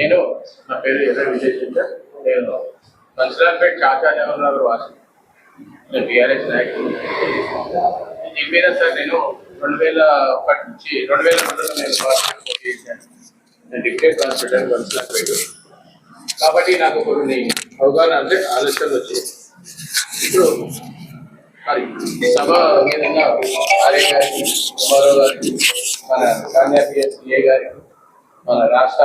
నేను నా పేరు ఎర్ర విజయ్ నేను కన్సలాపేట్ చాచా నెహ్రూ వాసి. నేను బీఆర్ఎస్ నాయకుడు. చెప్పినా సార్ నేను రెండు వేల ఒకటి నుంచి రెండు వేల రెండులో నేను పోటీ చేశాను. నేను డిప్యూటీ హాస్పిటల్ కన్సలాపేట్ కాబట్టి నాకు కొన్ని అవగాహన అంటే ఆలోచనలు వచ్చాయి. ఇప్పుడు మరి సభ విధంగా ఆర్య గారికి కుమారావు గారికి మన కాన్యా పిఎస్ఏ గారికి మన రాష్ట్ర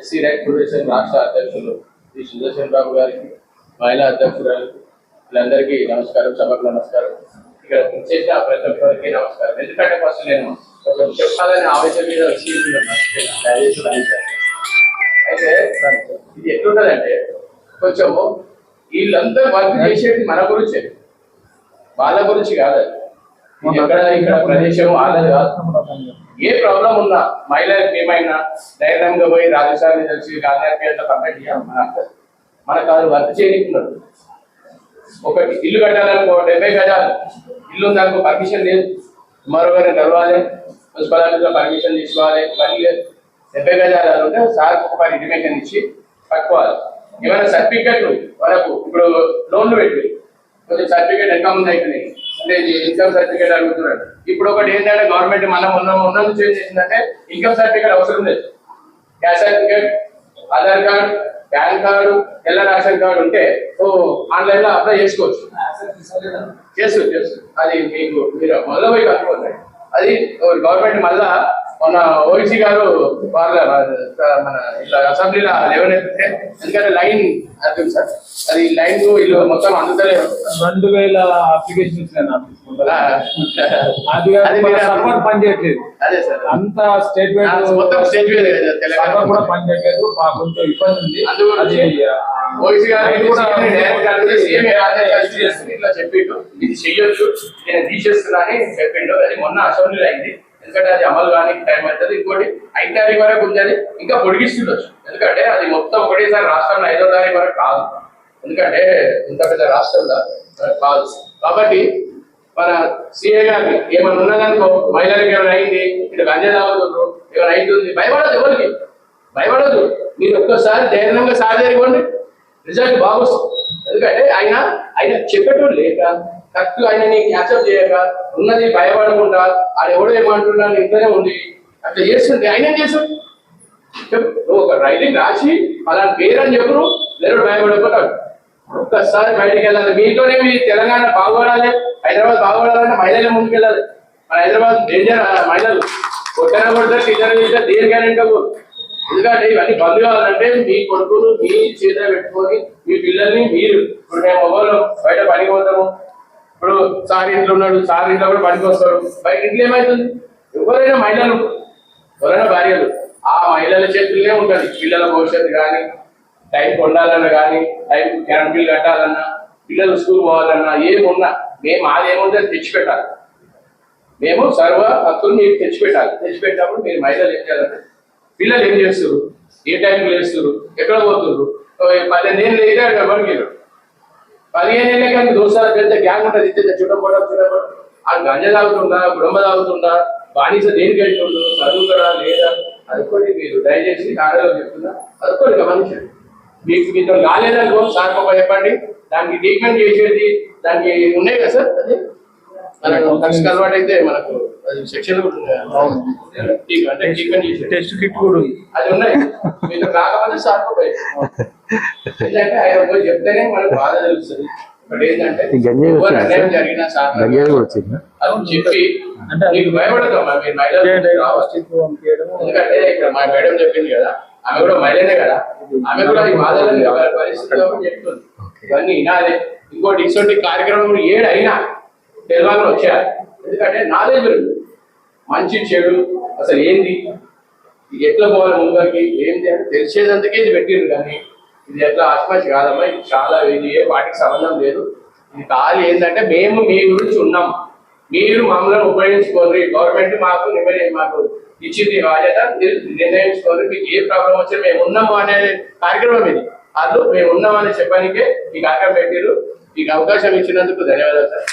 ఎస్సీ రైట్ ఫెడరేషన్ రాష్ట్ర అధ్యక్షులు శ్రీ సుదర్శన్ బాబు గారికి మహిళా అధ్యక్షురాలకు వీళ్ళందరికీ నమస్కారం సభకు నమస్కారం. ఇక్కడ చేసిన ప్రతి ఒక్కరికి నమస్కారం. ఎందుకంటే ఫస్ట్ నేను కొంచెం చెప్పాలనే ఆవేశం మీద వచ్చి అయితే ఇది ఎట్లుంటుందంటే కొంచెము వీళ్ళందరూ వర్క్ చేసేది మన గురించే. వాళ్ళ గురించి కాదు అది. ఇక్కడ ప్రదేశం వాళ్ళది కాదు. ఏ ప్రాబ్లం ఉన్నా మహిళలకు ఏమైనా ధైర్యంగా పోయి రాజస్థాన్ తెలిసి గాంధీ కంప్లైంట్ చేయాలి మన అక్కది. మనకు అది వర్క్ చేయనికున్నాడు ఒకటి ఇల్లు కట్టాలనుకో డెబ్బై గజాలు. ఇల్లు ఉందనుకో పర్మిషన్ లేదు. మరొకరిని కలవాలి మున్సిపాలిటీలో పర్మిషన్ తీసుకోవాలి. ఇవన్నీ లేదు. డెబ్బై గజాలు ఉంటే సార్ ఒక పని ఇంటిమేషన్ ఇచ్చి పట్టుకోవాలి ఏమైనా సర్టిఫికెట్లు మనకు ఇప్పుడు లోన్లు పెట్టి. కొంచెం సర్టిఫికేట్ ఎంత ఉంది అయిపోయినాయి అంటే ఇన్కమ్ సర్టిఫికేట్ అడుగుతున్నాడు. ఇప్పుడు ఒకటి ఏంటంటే గవర్నమెంట్ మనం ఉన్న ఉన్నది చేంజ్ చేసిందంటే ఇన్కమ్ సర్టిఫికేట్ అవసరం లేదు. Cash certificate Aadhaar card PAN card ఎల్ల రేషన్ కార్డు ఉంటే ఓ ఆన్లైన్లో అప్లై చేసుకోవచ్చు. చేసు చేసు అది మీకు మీరు మొదలు పోయి కనుక్కోండి. అది గవర్నమెంట్ మళ్ళా మొన్న ఓబీసీ గారు వాళ్ళ మన ఇట్లా అసెంబ్లీలో లేవనైతే ఎందుకంటే లైన్ ఉంది సార్. అది లైన్ వీళ్ళు మొత్తం అందుతలేదు రెండు వేల అప్లికేషన్ ఇచ్చాను ఆ, అది సార్. అంత స్టేట్ ఆ, మొత్తం స్టేజ్ మీద తెలంగాణ. కూడా పని చేయట్లేదు. మాకు కొంచెం ఇబ్బంది ఉంది. అందుకు అది ఓయిసీ గారు ఇట్లా చెప్పిండు ఇది చెయ్యొచ్చు నేను తీసేస్తున్నా అని చెప్పిండు. అది మొన్న అసెంబ్లీలో అయింది. ఎందుకంటే అది అమలు కానీ టైం అవుతుంది. ఇంకోటి ఐదు తారీఖు వరకు ఉంది ఇంకా పొడిగిస్తుండొచ్చు. ఎందుకంటే అది మొత్తం ఒకటేసారి రాష్ట్రంలో ఐదో తారీఖు వరకు కాదు. ఎందుకంటే ఇంత పెద్ద రాష్ట్రం కాదు. కాబట్టి మన సీఏ గారిని ఏమైనా ఉన్నదనుకో మహిళలకు ఏమైనా అయింది ఇటు గంజా తాగుతుండ్రు ఏమైనా అవుతుంది భయపడదు ఎవరికి? భయపడదు మీరు ఒక్కసారి ధైర్యంగా సాగరివ్వండి రిజల్ట్ బాగొస్తుంది. ఎందుకంటే ఆయన ఆయన చెప్పేటోళ్ళు లేక కరెక్ట్ ఆయనని యాక్సెప్ట్ చేయక ఉన్నది భయపడకుండా ఆయన ఎవడో ఏమంటున్నాను ఇంట్లోనే ఉంది. అట్లా చేస్తుంటే ఆయన చేశాడు? నువ్వు ఒక రైటింగ్ రాసి అలాంటి పేరు అని చెప్పు లేరు భయపడకపోతాడు ఒక్కసారి బయటకు వెళ్ళాలి. మీతోనే మీ తెలంగాణ బాగుపడాలి. హైదరాబాద్ బాగుపడాలంటే మహిళలే ముందుకెళ్ళాలి. మన హైదరాబాద్ డేంజర్ మహిళలు. కొట్టన కొడతారు టీచర్ టీచర్ దేనికైనా ఎందుకంటే ఇవన్నీ బంద్ కావాలంటే మీ కొడుకులు మీ చేతిలో పెట్టుకొని మీ పిల్లల్ని మీరు ఇప్పుడు మేము ఎవరు బయట పనికి పోతాము. ఇప్పుడు సార్ ఇంట్లో ఉన్నాడు సార్ ఇంట్లో కూడా పనికి వస్తాడు బయట ఇంట్లో ఏమవుతుంది ఎవరైనా మహిళలు ఎవరైనా భార్యలు. ఆ మహిళల చేతుల్లోనే ఉంటుంది. పిల్లల భవిష్యత్తు కానీ టైం కొండాలన్నా కానీ టైం కరెంట్ బిల్ కట్టాలన్నా పిల్లలు స్కూల్ పోవాలన్నా ఏమున్నా మేము మాదేముంటే తెచ్చిపెట్టాలి అది తెచ్చి పెట్టాలి మేము సర్వ హక్కులు మీకు తెచ్చి పెట్టాలి మీరు మహిళలు ఏం చేయాలంటే పిల్లలు ఏం చేస్తారు ఏ టైంకి లేస్తారు ఎక్కడ పోతున్నారు పదిహేను ఏళ్ళు అయితే మీరు. పదిహేను ఏళ్ళే కానీ దోసాల పెద్ద గ్యాంగ్ ఉంటుంది ఇద్దరు చుట్టపడం చుట్టపడం ఆ గంజ తాగుతుందా గుడమ్మ తాగుతుందా బానిస దేనికి వెళ్తుండు చదువుతాడా లేదా? అనుకోండి మీరు దయచేసి ఆడలో చెప్తున్నా. అనుకోండి గమనించండి. మీకు మీతో కాలేదనుకో సార్ చెప్పండి. దానికి ట్రీట్మెంట్ చేసేది దానికి ఉన్నాయి కదా సార్? అది? అలవాటు అయితే మనకు సెక్షన్ టెస్ట్ కిట్ కూడా ఉంది. అది ఉన్నాయి. పోయి ఎందుకంటే ఆయన పోయి చెప్తేనే మనకు బాధ తెలుస్తుంది. చెప్పి అంటే నీకు మీరు ఎందుకంటే ఇక్కడ మా మేడం చెప్పింది కదా ఆమె కూడా మహిళనే కదా. ఆమె కూడా ఈ బాధలని ఎవరి పరిస్థితిలో చెప్తుంది. ఇవన్నీ ఇంకోటి ఇటువంటి కార్యక్రమం ఏడు అయినా తెలంగాణ వచ్చారు. ఎందుకంటే నాలెడ్జ్ పెరుగు మంచి చెడు అసలు ఏంది? ఎట్లా పోవాలి ముందరికి? ఏంది అని తెలిసేదంతకే ఇది పెట్టిండ్రు కానీ ఇది ఎట్లా ఆత్మహత్య కాదమ్మా? ఇది చాలా ఇది ఏ వాటికి సంబంధం లేదు. ఇది కాదు ఏంటంటే మేము మీ గురించి ఉన్నాం. మీరు మమ్మల్ని ఉపయోగించుకోండి. గవర్నమెంట్ మాకు నిమ్మ- మాకు ఇచ్చింది బాధ్యత. మీరు నిర్ణయించుకోండి. మీకు ఏ ప్రాబ్లం వచ్చినా మేము ఉన్నాము అనే కార్యక్రమం ఇది. వాళ్ళు మేము ఉన్నామని చెప్పడానికే ఈ ఆకం పెట్టిరు మీకు అవకాశం ఇచ్చినందుకు ధన్యవాదాలు సార్.